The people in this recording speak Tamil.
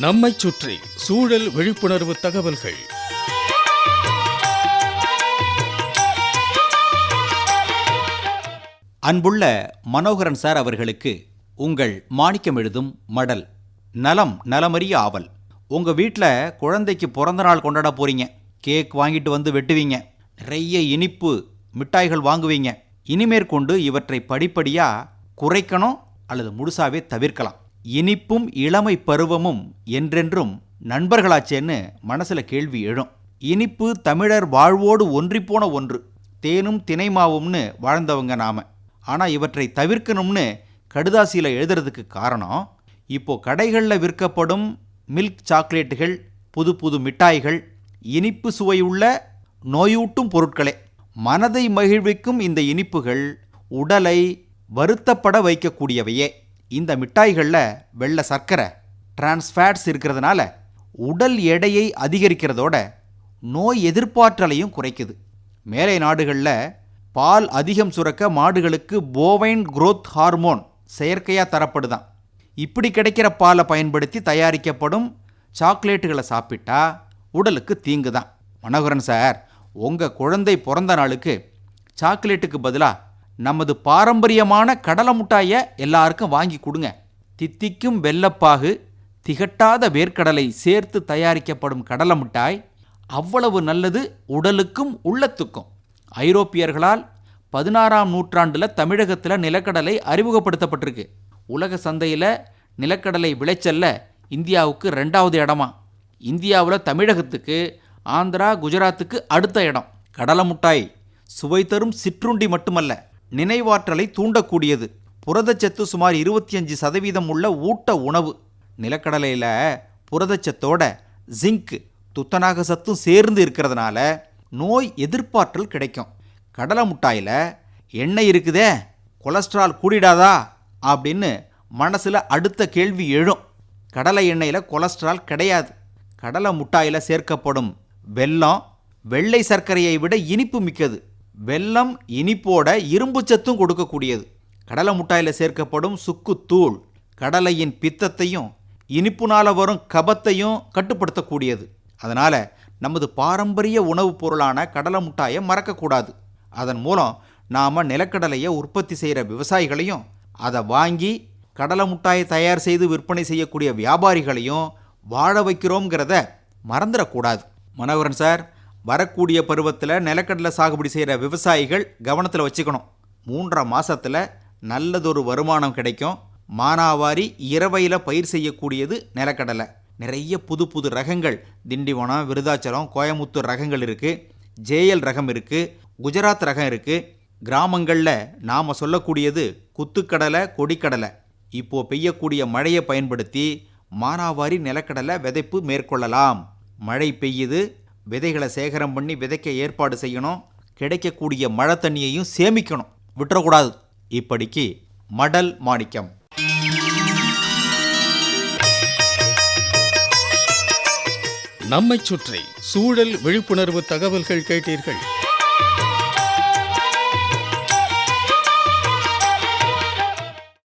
நம்மைச் சுற்றி சூழல் விழிப்புணர்வு தகவல்கள். அன்புள்ள மனோகரன் சார் அவர்களுக்கு உங்கள் மாணிக்கம் எழுதும் மடல் நலம் நலமறிய ஆவல். உங்கள் வீட்டில் குழந்தைக்கு பிறந்த நாள் கொண்டாட போறீங்க. கேக் வாங்கிட்டு வந்து வெட்டுவீங்க. நிறைய இனிப்பு மிட்டாய்கள் வாங்குவீங்க. இனிமேற்கொண்டு இவற்றை படிப்படியாக குறைக்கணும் அல்லது முழுசாவே தவிர்க்கலாம். இனிப்பும் இளமை பருவமும் என்றென்றும் நண்பர்களாச்சேன்னு மனசில் கேள்வி எழும். இனிப்பு தமிழர் வாழ்வோடு ஒன்றிப்போன ஒன்று. தேனும் தினைமாவும்னு வாழ்ந்தவங்க நாம. ஆனால் இவற்றை தவிர்க்கணும்னு கடுதாசியில் எழுதுறதுக்கு காரணம் இப்போ கடைகளில் விற்கப்படும் மில்க் சாக்லேட்டுகள் புது புது மிட்டாய்கள் இனிப்பு சுவையுள்ள நோயூட்டும் பொருட்களே. மனதை மகிழ்விக்கும் இந்த இனிப்புகள் உடலை வருத்தப்பட வைக்கக்கூடியவையே. இந்த மிட்டாய்களில் வெள்ளை சர்க்கரை டிரான்ஸ்ஃபேட்ஸ் இருக்கிறதுனால உடல் எடையை அதிகரிக்கிறதோட நோய் எதிர்ப்பாற்றலையும் குறைக்குது. மேலை நாடுகளில் பால் அதிகம் சுரக்க மாடுகளுக்கு போவைன் குரோத் ஹார்மோன் செயற்கையாக தரப்படுதான். இப்படி கிடைக்கிற பாலை பயன்படுத்தி தயாரிக்கப்படும் சாக்லேட்டுகளை சாப்பிட்டா உடலுக்கு தீங்கு தான் மனோகரன் சார் உங்கள் குழந்தை பிறந்த நாளுக்கு சாக்லேட்டுக்கு பதிலாக நமது பாரம்பரியமான கடலை முட்டாயை எல்லாருக்கும் வாங்கி கொடுங்க. தித்திக்கும் வெள்ளப்பாகு திகட்டாத வேர்க்கடலை சேர்த்து தயாரிக்கப்படும் கடலை மிட்டாய் அவ்வளவு நல்லது உடலுக்கும் உள்ளத்துக்கும். ஐரோப்பியர்களால் பதினாறாம் நூற்றாண்டில் தமிழகத்தில் நிலக்கடலை அறிமுகப்படுத்தப்பட்டிருக்கு. உலக சந்தையில் நிலக்கடலை விளைச்சல்ல இந்தியாவுக்கு ரெண்டாவது இடமா. இந்தியாவில் தமிழகத்துக்கு ஆந்திரா குஜராத்துக்கு அடுத்த இடம். கடலை முட்டாய் சுவை தரும் சிற்றுண்டி மட்டுமல்ல நினைவாற்றலை தூண்டக்கூடியது. புரதச்சத்து சுமார் இருபத்தி அஞ்சு சதவீதம் உள்ள ஊட்ட உணவு. நிலக்கடலையில் புரதச்சத்தோட ஜிங்க் துத்தநாக சத்தும் சேர்ந்து இருக்கிறதுனால நோய் எதிர்ப்பாற்றல் கிடைக்கும். கடலை முட்டாயில் எண்ணெய் இருக்குதே கொலஸ்ட்ரால் கூடிடாதா? அப்படின்னு மனசில் அடுத்த கேள்வி எழும். கடலை எண்ணெயில் கொலஸ்ட்ரால் கிடையாது. கடலை முட்டாயில் சேர்க்கப்படும் வெல்லம் வெள்ளை சர்க்கரையை விட இனிப்பு மிக்கது. வெல்லம் இனிப்போட இரும்பு சத்தும் கொடுக்கக்கூடியது. கடலை முட்டாயில் சேர்க்கப்படும் சுக்குத்தூள் கடலையின் பித்தத்தையும் இனிப்புனால வரும் கபத்தையும் கட்டுப்படுத்தக்கூடியது. அதனால் நமது பாரம்பரிய உணவுப் பொருளான கடலை முட்டாயை மறக்கக்கூடாது. அதன் மூலம் நாம் நிலக்கடலையை உற்பத்தி செய்கிற விவசாயிகளையும் அதை வாங்கி கடலை முட்டாயை தயார் செய்து விற்பனை செய்யக்கூடிய வியாபாரிகளையும் வாழ வைக்கிறோங்கிறத மறந்துடக்கூடாது. மனோகரன் சார் வரக்கூடிய பருவத்தில் நிலக்கடலை சாகுபடி செய்கிற விவசாயிகள் கவனத்தில் வச்சுக்கணும். மூன்றரை மாதத்தில் நல்லதொரு வருமானம் கிடைக்கும். மானாவாரி இரவையில் பயிர் செய்யக்கூடியது நிலக்கடலை. நிறைய புது புது ரகங்கள் திண்டிவனம் விருதாச்சலம் கோயமுத்தூர் ரகங்கள் இருக்குது ஜேஎல் ரகம் இருக்குது குஜராத் ரகம் இருக்குது கிராமங்களில் நாம் சொல்லக்கூடியது குத்துக்கடலை கொடிக்கடலை. இப்போது பெய்யக்கூடிய மழையை பயன்படுத்தி மானாவாரி நிலக்கடலை விதைப்பு மேற்கொள்ளலாம். மழை பெய்யுது விதைகளை சேகரம் பண்ணி விதைக்க ஏற்பாடு செய்யணும். கிடைக்கக்கூடிய மழை தண்ணியையும் சேமிக்கணும். விட்டுறக்கூடாது. இப்படிக்கு மடல் மாணிக்கம். நம்மை சுற்றி சூழல் விழிப்புணர்வு தகவல்கள் கேட்டீர்கள்.